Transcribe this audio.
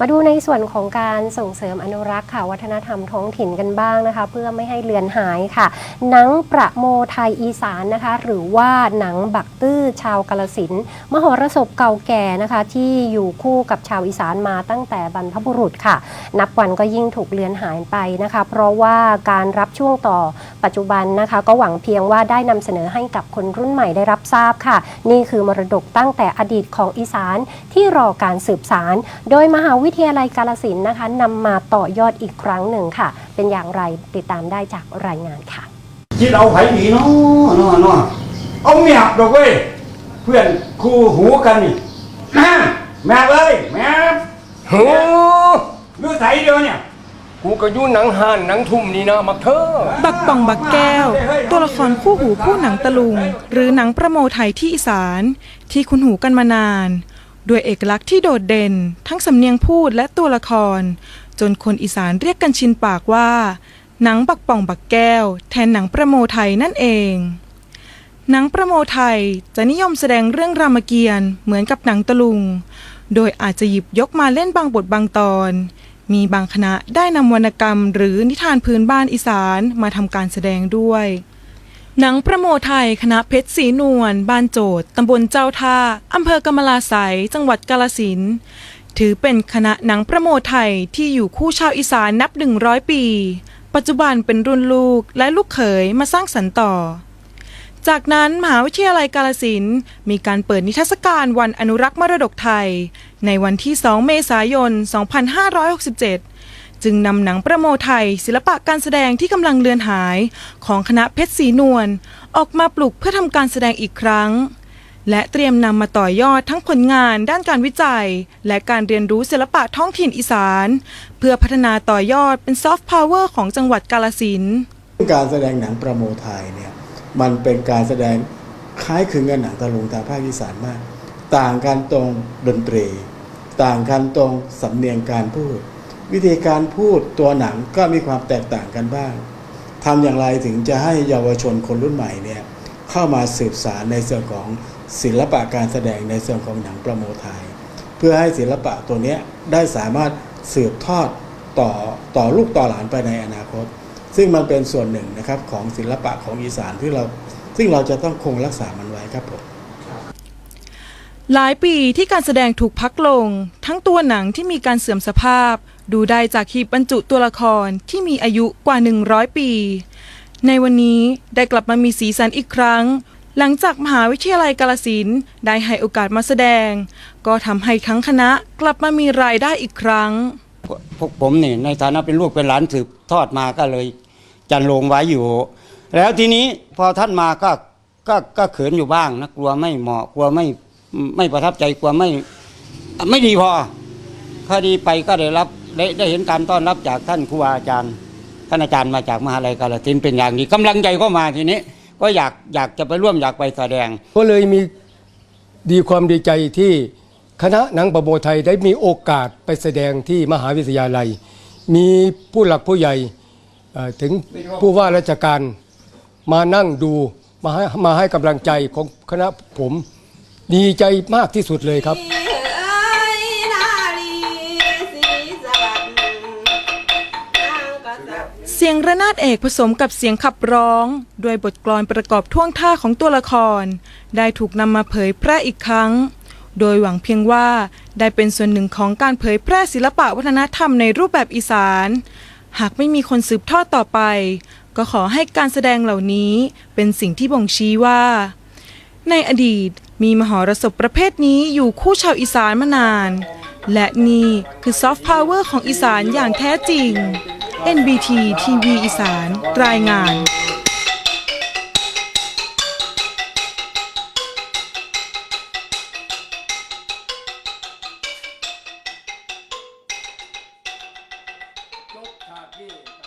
มาดูในส่วนของการส่งเสริมอนุรักษ์ค่ะ วัฒนธรรมท้องถิ่นกันบ้างนะคะ เพื่อไม่ให้เลือนหายค่ะ หนังประโมไทยอีสานนะคะ หรือว่าหนังบักตื้อชาวกาลสินมหรสพเก่าแก่นะคะ ที่อยู่คู่กับชาวอีสานมาตั้งแต่บรรพบุรุษค่ะ นับวันก็ยิ่งถูกเลือนหายไปนะคะ เพราะว่าการรับช่วงต่อ ปัจจุบันนะคะก็หวังเพียงว่าได้นำเสนอให้กับคนรุ่นใหม่ได้รับทราบค่ะ นี่คือมรดกตั้งแต่อดีตของอีสานที่รอการสืบสาร โดยมหาวิทยาลัยกาลสินธุ์นะคะนำมาต่อยอดอีกครั้งหนึ่งค่ะ เป็นอย่างไรติดตามได้จากรายงานค่ะคิดเอาไผดีเนาะเนาะเนาะเอาเมียบดอกเว้ยเพื่อนคู่หูกันนี่แม่แม่เลยแม่โอ้ดูใสเดียวเนี่ย กูก็ยู่หนังห่านหนังทุ่มนี่นะมักเธอ บักป่องบักแก้ว ตัวละครคู่หูคู่หนังตะลุง หรือหนังประโมไทยที่อีสาน ที่คุ้นหูกันมานาน ด้วยเอกลักษณ์ที่โดดเด่น ทั้งสำเนียงพูดและตัวละคร จนคนอีสานเรียกกันชินปากว่า หนังบักป่องบักแก้ว แทนหนังประโมไทยนั่นเองหนังประโมไทยจะนิยมแสดงเรื่องรามเกียรติ์เหมือนกับหนังตะลุง โดยอาจจะหยิบยกมาเล่นบางบทบางตอน มีบางคณะได้นำวรรณกรรมหรือนิทานพื้นบ้านอีสานมาทำการแสดงด้วย หนังประโมไทยคณะเพชรศรีนวลบ้านโจทย์ตำบลเจ้าท่าอำเภอกำมะลาไสยจังหวัดกาลสินธุ์ถือเป็นคณะหนังประโมไทยที่อยู่คู่ชาวอีสานนับ 100 ปี ปัจจุบันเป็นรุ่นลูกและลูกเขยมาสร้างสรรค์ต่อ จากนั้นมหาวิทยาลัยกาลสินมีการเปิดนิทรรศการวันอนุรักษ์มรดกไทย ในวันที่ 2 เมษายน 2567 จึงนำหนังประโมไทย ศิลปะการแสดงที่กำลังเลือนหายของคณะเพชรศรีนวลออกมาปลุกเพื่อทำการแสดงอีกครั้ง และเตรียมนำมาต่อยอดทั้งผลงานด้านการวิจัย และการเรียนรู้ศิลปะท้องถิ่นอีสาน เพื่อพัฒนาต่อยอดเป็นซอฟต์พาวเวอร์ของจังหวัดกาลสินการแสดงหนังประโมไทยเนี่ย มันเป็นการแสดงคล้ายคลึงกับหนังตะลุงทางภาคอีสานมาก ต่างกันตรงดนตรี ต่างกันตรงสำเนียงการพูด วิธีการพูดตัวหนังก็มีความแตกต่างกันบ้างทำอย่างไรถึงจะให้เยาวชนคนรุ่นใหม่เนี่ยเข้ามาสืบสารในส่วนของศิลปะการแสดงในส่วนของหนังประโมไทย เพื่อให้ศิลปะตัวนี้ได้สามารถสืบทอดต่อต่อลูกต่อหลานไปในอนาคต ซึ่งมันเป็นส่วนหนึ่งนะครับของศิลปะของอีสานที่เราซึ่งเราจะต้องคงรักษามันไว้ครับผมหลายปีที่การแสดงถูกพักลง ทั้งตัวหนังที่มีการเสื่อมสภาพ ดูได้จากหีบบรรจุตัวละครที่มีอายุกว่า 100 ปี ในวันนี้ได้กลับมามีสีสันอีกครั้ง หลังจากมหาวิทยาลัยกาลสินได้ให้โอกาสมาแสดง ก็ทำให้ทั้งคณะกลับมามีรายได้อีกครั้ง พวกผมนี่ในฐานะเป็นลูกเป็นหลานสืบทอดมาก็เลยจันลงไว้อยู่ แล้วทีนี้พอท่านมาก็ก็ก็เขินอยู่บ้างนะกลัวไม่เหมาะกลัวไม่ไม่ประทับใจกลัวไม่ไม่ดีพอพอดีไปก็ได้รับได้ได้เห็นการต้อนรับจากท่านครูอาจารย์ท่านอาจารย์มาจากมหาลัยกาฬสินเป็นอย่างดีกำลังใจก็มาทีนี้ ก็อยากอยากจะไปร่วมอยากไปแสดง ก็เลยมีดีความดีใจที่ คณะหนังประโมไทยได้มีโอกาสไปแสดงที่มหาวิทยาลัย มีผู้หลักผู้ใหญ่ถึงผู้ว่าราชการมานั่งดูมาให้มาให้กำลังใจของคณะผมดีใจมากที่สุดเลยครับเสีสวัสดิ์นางกษัตริย์เสียงระนาดเอกผสมกับเสียงขับร้องด้วยบทกลอนประกอบท่วงท่าของตัวละคร ได้ถูกนำมาเผยแพร่อีกครั้ง โดยหวังเพียงว่าได้เป็นส่วนหนึ่งของการเผยแพร่ศิลปะวัฒนธรรมในรูปแบบอีสาน หากไม่มีคนสืบทอดต่อไป ก็ขอให้การแสดงเหล่านี้เป็นสิ่งที่บ่งชี้ว่า ในอดีตมีมหรสพประเภทนี้อยู่คู่ชาวอีสานมานาน และนี่คือซอฟต์พาวเวอร์ของอีสานอย่างแท้จริง NBT TV อีสาน รายงาน saber.